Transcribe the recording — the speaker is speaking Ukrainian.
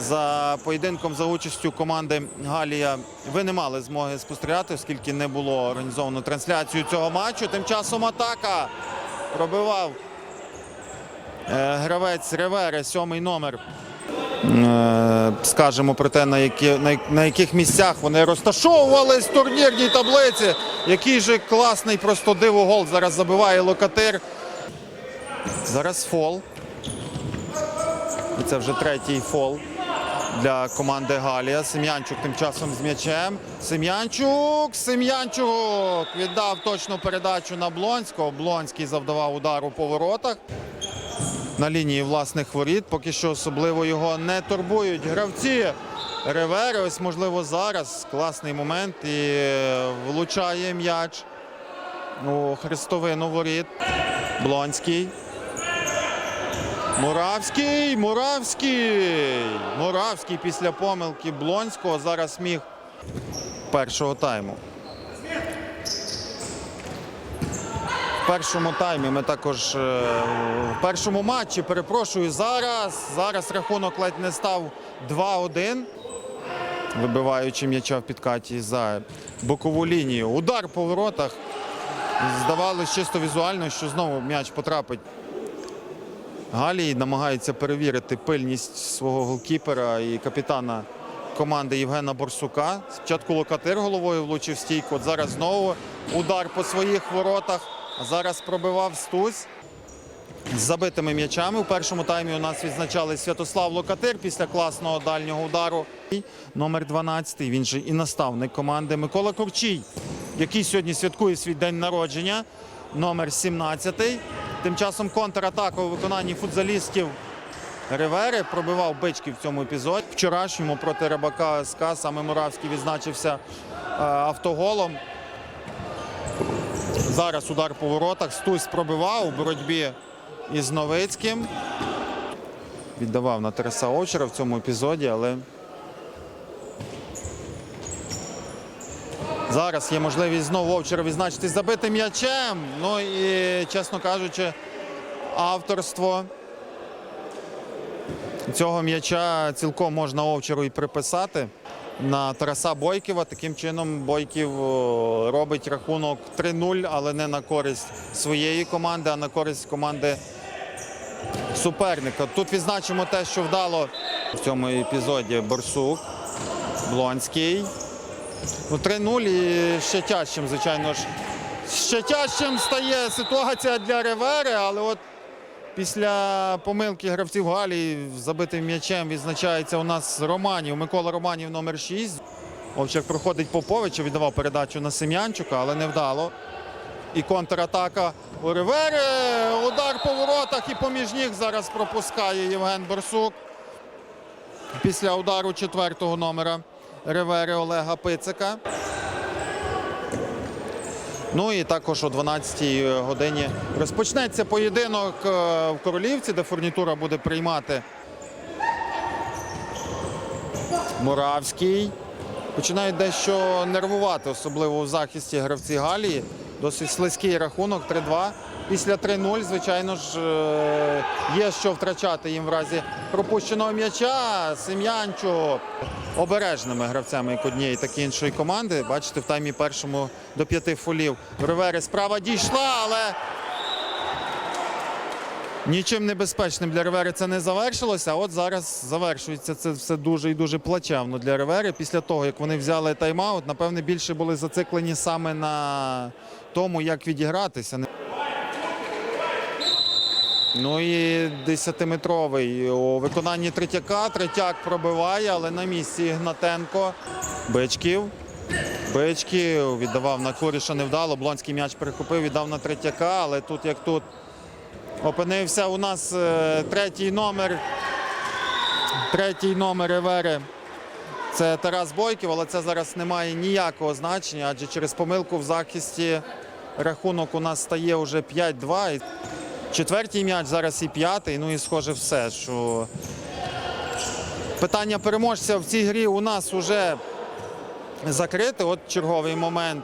за поєдинком за участю команди Галія ви не мали змоги спостерігати, оскільки не було організовано трансляцію цього матчу. Тим часом атака пробивав е, гравець Ревери, сьомий номер. Е, Скажемо про те, на, які, на, на яких місцях вони розташовувались в турнірній таблиці. Який же класний просто диво гол зараз забиває Локатир. Зараз фол. І це вже третій фол для команди Галія. Сем'янчук тим часом з м'ячем. Сем'янчук, Сем'янчук віддав точну передачу на Блонського. Блонський завдавав удар у поворотах. На лінії власних воріт. Поки що особливо його не турбують гравці. Ревери, ось можливо зараз класний момент і е, влучає м'яч у хрестовину воріт. Блонський. Муравський, Муравський. Муравський після помилки Блонського зараз міг першого тайму. В першому таймі ми також е, в першому матчі, перепрошую, зараз. Зараз рахунок ледь не став 2-1. Вибиваючи м'яча в підкаті за бокову лінію. Удар по воротах. Здавалось чисто візуально, що знову м'яч потрапить Галій намагається перевірити пильність свого голкіпера і капітана команди Євгена Борсука. Спочатку Локатир головою влучив стійку. От зараз знову удар по своїх воротах. Зараз пробивав Стусь з забитими м'ячами. У першому таймі у нас відзначали Святослав Локатир після класного дальнього удару. Номер 12, він же і наставник команди Микола Курчій, який сьогодні святкує свій день народження. Номер 17. Тим часом контратака у виконанні футзалістів Ривери пробивав бички в цьому епізоді. Вчорашньому проти Рибака СК саме Муравський відзначився е, автоголом. Зараз удар по воротах. Стусь пробивав у боротьбі із Новицьким. Віддавав на Тараса Овчара в цьому епізоді, але зараз є можливість знову Овчара відзначитись забитим м'ячем. Ну і, чесно кажучи, авторство цього м'яча цілком можна Овчару і приписати на Тараса Бойківа. Таким чином Бойків робить рахунок 3-0, але не на користь своєї команди, а на користь команди суперника. Тут відзначимо те, що вдало в цьому епізоді Борсук, Блонський. Ну, 3-0 і ще тяжчим, звичайно ж. Ще тяжчим стає ситуація для Ревери, але от після помилки гравців Галі забитим м'ячем відзначається у нас Романів. Микола Романів номер 6. Овчак проходить Поповича, віддавав передачу на Сем'янчука, але не вдало. І контратака у Ревери. Удар по воротах і поміж ніг зараз пропускає Євген Борсук. Після удару четвертого номера Ревери Олега Пицика. Ну і також о 12-й годині розпочнеться поєдинок е, в Королівці, де фурнітура буде приймати Муравський. Починають дещо нервувати, особливо у захисті гравці Галії. Досить слизький рахунок 3-2. Після 3-0, звичайно ж, е, є що втрачати їм в разі пропущеного м'яча. Сем'янчу обережними гравцями як однієї, так і іншої команди. Бачите, в таймі першому до п'яти фолів. Ривери справа дійшла, але нічим небезпечним для Ривери це не завершилося. А от зараз завершується це все дуже і дуже плачевно для Ривери. Після того, як вони взяли тайм-аут, напевне, більше були зациклені саме на тому, як відігратися. Ну і 10-метровий у виконанні Третяка. Третяк пробиває, але на місці Ігнатенко. Бичків. Бичків віддавав на Куріша невдало. Блонський м'яч перехопив, віддав на Третяка, але тут як тут опинився у нас е, третій номер. Третій номер Ревери. Це Тарас Бойків, але це зараз не має ніякого значення, адже через помилку в захисті рахунок у нас стає вже 5-2. І Четвертій м'яч, зараз і п'ятий. Ну і схоже все, що питання переможця в цій грі у нас вже закрите. От черговий момент.